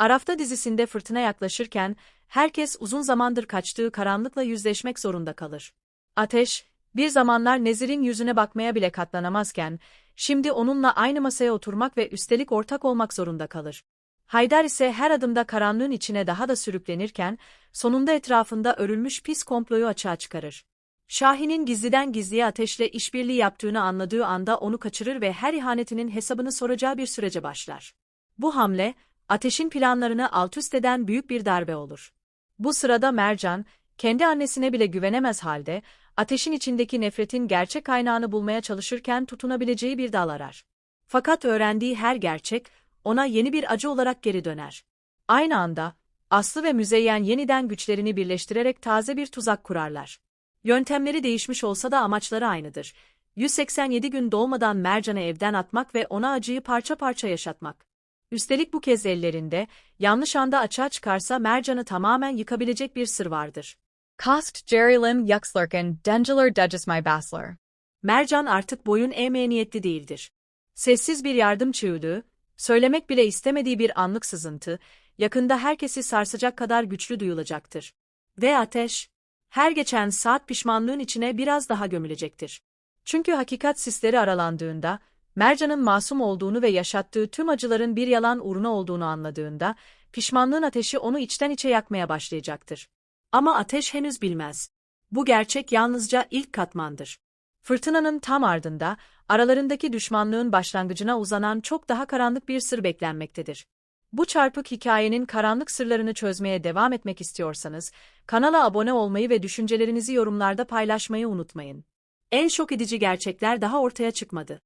Arafta dizisinde fırtına yaklaşırken, herkes uzun zamandır kaçtığı karanlıkla yüzleşmek zorunda kalır. Ateş, bir zamanlar Nezir'in yüzüne bakmaya bile katlanamazken, şimdi onunla aynı masaya oturmak ve üstelik ortak olmak zorunda kalır. Haydar ise her adımda karanlığın içine daha da sürüklenirken, sonunda etrafında örülmüş pis komployu açığa çıkarır. Şahin'in gizliden gizliye ateşle işbirliği yaptığını anladığı anda onu kaçırır ve her ihanetinin hesabını soracağı bir sürece başlar. Bu hamle, ateşin planlarını altüst eden büyük bir darbe olur. Bu sırada Mercan, kendi annesine bile güvenemez halde, ateşin içindeki nefretin gerçek kaynağını bulmaya çalışırken tutunabileceği bir dal arar. Fakat öğrendiği her gerçek, ona yeni bir acı olarak geri döner. Aynı anda, Aslı ve Müzeyyen yeniden güçlerini birleştirerek taze bir tuzak kurarlar. Yöntemleri değişmiş olsa da amaçları aynıdır. 187 gün dolmadan Mercan'ı evden atmak ve ona acıyı parça parça yaşatmak. Üstelik bu kez ellerinde, yanlış anda açığa çıkarsa Mercan'ı tamamen yıkabilecek bir sır vardır. Kost Jerrylim Yuxlurken Dengeler Dugesmy Basler. Mercan artık boyun eğmeye niyetli değildir. Sessiz bir yardım çığlığı, söylemek bile istemediği bir anlık sızıntı, yakında herkesi sarsacak kadar güçlü duyulacaktır. Ve ateş, her geçen saat pişmanlığın içine biraz daha gömülecektir. Çünkü hakikat sisleri aralandığında, Mercan'ın masum olduğunu ve yaşattığı tüm acıların bir yalan uğruna olduğunu anladığında, pişmanlığın ateşi onu içten içe yakmaya başlayacaktır. Ama ateş henüz bilmez. Bu gerçek yalnızca ilk katmandır. Fırtınanın tam ardında, aralarındaki düşmanlığın başlangıcına uzanan çok daha karanlık bir sır beklenmektedir. Bu çarpık hikayenin karanlık sırlarını çözmeye devam etmek istiyorsanız, kanala abone olmayı ve düşüncelerinizi yorumlarda paylaşmayı unutmayın. En şok edici gerçekler daha ortaya çıkmadı.